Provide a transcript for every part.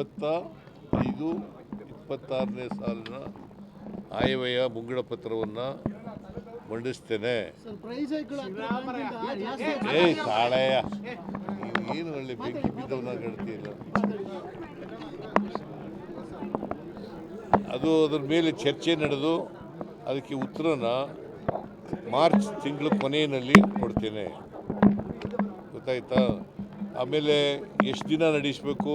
ಇಪ್ಪತ್ತ ಐದು ಇಪ್ಪತ್ತಾರನೇ ಸಾಲಿನ ಆಯವ್ಯಯ ಮುಂಗಡ ಪತ್ರವನ್ನು ಮಂಡಿಸ್ತೇನೆ ಏ ಕಾಳೆಯ ನೀನು ಏನು ಒಳ್ಳೆ ಬೆಂಕಿ ಬಿದ್ದವನ್ನ ಗಡ್ತಿಲ್ಲ ಅದು ಅದ್ರ ಮೇಲೆ ಚರ್ಚೆ ನಡೆದು ಅದಕ್ಕೆ ಉತ್ತರನ ಮಾರ್ಚ್ ತಿಂಗಳ ಕೊನೆಯಲ್ಲಿ ಕೊಡ್ತೇನೆ. ಗೊತ್ತಾಯ್ತಾ? ಆಮೇಲೆ ಎಷ್ಟು ದಿನ ನಡೆಸಬೇಕು?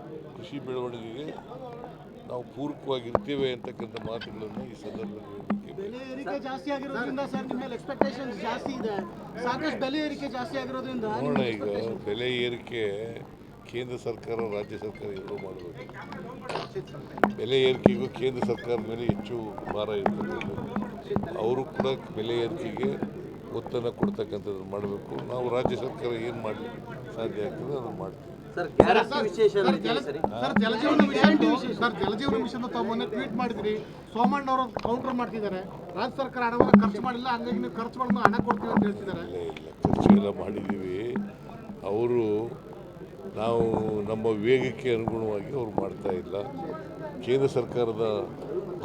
ಕೃಷಿ ಬೆಳವಣಿಗೆಗೆ ನಾವು ಪೂರಕವಾಗಿರ್ತೇವೆ ಅಂತಕ್ಕಂಥ ಮಾತುಗಳನ್ನು ಈ ಸಂದರ್ಭದಲ್ಲಿ ಬೆಲೆ ಏರಿಕೆ ಜಾಸ್ತಿ ಆಗಿರೋದ್ರಿಂದ ಸರ್ ನಿಮ್ಮ ಮೇಲೆ ಎಕ್ಸ್ಪೆಕ್ಟೇಷನ್ಸ್ ಜಾಸ್ತಿ ಇದೆ. ಸಾಕಷ್ಟು ಬೆಲೆ ಏರಿಕೆ ಜಾಸ್ತಿ ಆಗಿರೋದ್ರಿಂದ ನೋಡೋಣ ಈಗ ಬೆಲೆ ಏರಿಕೆ ಕೇಂದ್ರ ಸರ್ಕಾರ ರಾಜ್ಯ ಸರ್ಕಾರ ಎರಡೂ ಮಾಡಬೇಕು. ಬೆಲೆ ಏರಿಕೆಗೂ ಕೇಂದ್ರ ಸರ್ಕಾರದ ಮೇಲೆ ಹೆಚ್ಚು ಭಾರ ಇರ್ತಕ್ಕಂಥದ್ದು ಅವರು ಕೂಡ ಬೆಲೆ ಏರಿಕೆಗೆ ಒತ್ತನ್ನು ಕೊಡ್ತಕ್ಕಂಥದ್ದು ಮಾಡಬೇಕು. ನಾವು ರಾಜ್ಯ ಸರ್ಕಾರ ಏನು ಮಾಡಲಿಕ್ಕೆ ಸಾಧ್ಯ ಆಗ್ತದೆ ಅದನ್ನು ಮಾಡ್ತೀವಿ. Jal Jeevan mission sir Jal Jeevan mission ತಾವು ಮೊನ್ನೆ ಟ್ವೀಟ್ ಮಾಡಿದ್ರಿ ಸೋಮಣ್ಣ ಅವರು ಕೌಂಟರ್ ಮಾಡ್ತಿದ್ದಾರೆ. ರಾಜ್ಯ ಸರ್ಕಾರ ಹಣವನ್ನು ಖರ್ಚು ಮಾಡಿಲ್ಲ ಹಂಗಾಗಿ ನೀವು ಖರ್ಚು ಮಾಡಿದ ಹಣ ಕೊಡ್ತೀವಿ ಅಂತ ಹೇಳ್ತಿದ್ದಾರೆ. ಖರ್ಚು ಎಲ್ಲ ಮಾಡಿದ್ದೀವಿ. ಅವರು ನಾವು ನಮ್ಮ ವೇಗಕ್ಕೆ ಅನುಗುಣವಾಗಿ ಅವ್ರು ಮಾಡ್ತಾ ಇಲ್ಲ. ಕೇಂದ್ರ ಸರ್ಕಾರದ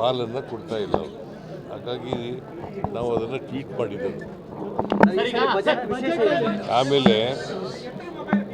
ಪಾಲನ್ನು ಕೊಡ್ತಾ ಇಲ್ಲ ಅವರು. ಹಾಗಾಗಿ ನಾವು ಅದನ್ನು ಟ್ವೀಟ್ ಮಾಡಿದ್ದೆವು. ಆಮೇಲೆ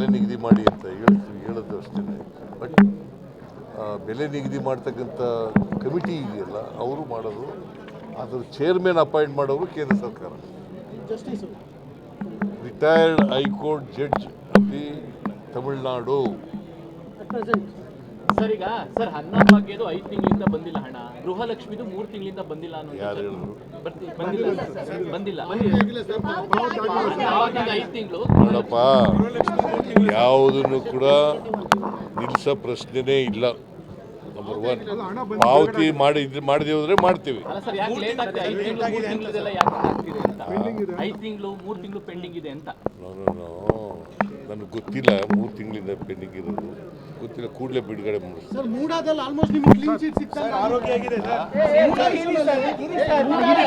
ಬೆಲೆ ನಿಗದಿ ಮಾಡಿ ಅಂತ ಹೇಳ್ತೀವಿ ಹೇಳೋದು ಅಷ್ಟೇ ಬಟ್ ಬೆಲೆ ನಿಗದಿ ಮಾಡ್ತಕ್ಕಂಥ ಕಮಿಟಿ ಇದೆಯಲ್ಲ ಅವರು ಮಾಡೋದು. ಅದ್ರ ಚೇರ್ಮನ್ ಅಪಾಯಿಂಟ್ ಮಾಡೋರು ಕೇಂದ್ರ ಸರ್ಕಾರ. Retired high court judge of the Tamil Nadu. Sir ಈಗ ಸರ್ ಅನ್ನ ಭಾಗ್ಯದು ಐದು ತಿಂಗಳಿಂದ ಬಂದಿಲ್ಲ ಹಣ. ಗೃಹಲಕ್ಷ್ಮಿದು ಮೂರು ತಿಂಗಳಿಂದ ಬಂದಿಲ್ಲ ಅನ್ನೋ ಬಂದಿಲ್ಲ ಸರ್, ಬಂದಿಲ್ಲ. ಐದು ತಿಂಗಳು. ನೋಡಪ್ಪ ಯಾವುದನ್ನು ಕೂಡ ನಿಲ್ಸ ಪ್ರಶ್ನೆನೇ ಇಲ್ಲ. ನಂಬರ್ ಒನ್ ಪಾವತಿ ಮಾಡಿ ಮಾಡಿದೆ ಹೋದ್ರೆ ಮಾಡ್ತೀವಿ. ಐದು ತಿಂಗಳು ಮೂರು ತಿಂಗಳು ಪೆಂಡಿಂಗ್ ಇದೆ ಅಂತ. ನಾನು ನನಗೆ ಗೊತ್ತಿಲ್ಲ ಮೂರು ತಿಂಗಳಿಂದ ಪೆಂಡಿಂಗ್ ಇರೋದು ಗೊತ್ತಿಲ್ಲ ಕೂಡಲೇ ಬಿಡುಗಡೆ ಮಾಡಿಸ್ತಾರೆ ಸರ್ ಮೂಡಾದಲ್ಲಿ ಆಲ್ಮೋಸ್ಟ್ ನಿಮ್ಗೆ ಕ್ಲೀನ್ ಚೀಟ್ ಸಿಗ್ತಾ ಆರೋಗ್ಯ ಆಗಿದೆ ಸರ್ ಮೂಡಾ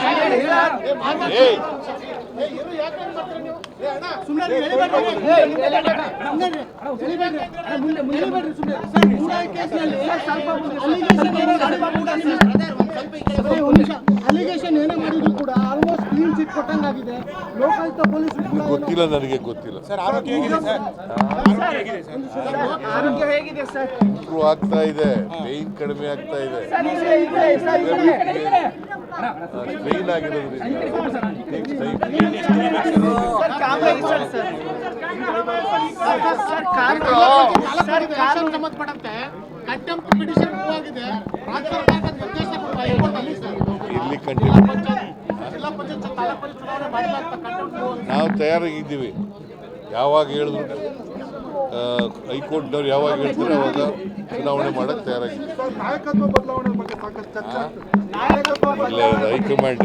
ಅಲಿಗೇಷನ್ ಕೊಟ್ಟಂಗಾಗಿದೆ ಲೋಕಾಯುಕ್ತ ಪೊಲೀಸರು ಗೊತ್ತಿಲ್ಲ ನನಗೆ ಗೊತ್ತಿಲ್ಲ. ಆರೋಗ್ಯ ಹೇಗಿದೆ ಸರ್? ಇಂಪ್ರೂವ್ ಆಗ್ತಾ ಇದೆ. ಪೇನ್ ಕಡಿಮೆ ಆಗ್ತಾ ಇದೆ. ಪೇನ್ ಆಗಿರೋದ್ರಿಂದ. ಸಂಬಂಧಪಟ್ಟಂತೆ ಕಂಟೆಂಪ್ಟ್ ಪಿಟಿಷನ್ ಮೂವ್ ಆಗಿದೆ. ರಾಜ್ಯ ಸರ್ಕಾರದ ನಿರ್ದೇಶನ ಕೊಟ್ಟು ಹೈಕೋರ್ಟ್ ಅಲ್ಲಿ ಸರ್ ಇಲ್ಲಿ ಕಂಟಿನ್ಯೂ ಜಿಲ್ಲಾ ಪಂಚಾಯತ್ ತಾಲೂಕು ಚುನಾವಣೆ ಮಾಡಿಲ್ಲ ಅಂತ ಕಂಟೆಂಪ್ಟ್ ಮೂವ್ ನಾವು ತಯಾರಾಗಿದ್ದೀವಿ. ಯಾವಾಗ ಹೇಳಿದ್ರು ಹೈಕೋರ್ಟ್ನವ್ರು ಯಾವಾಗ ಹೇಳ್ತಾರೆ ಅವಾಗ ಚುನಾವಣೆ ಮಾಡೋಕ್ಕೆ ತಯಾರಾಗಿದ್ದೀವಿ. ಇಲ್ಲ ಹೈಕಮಾಂಡ್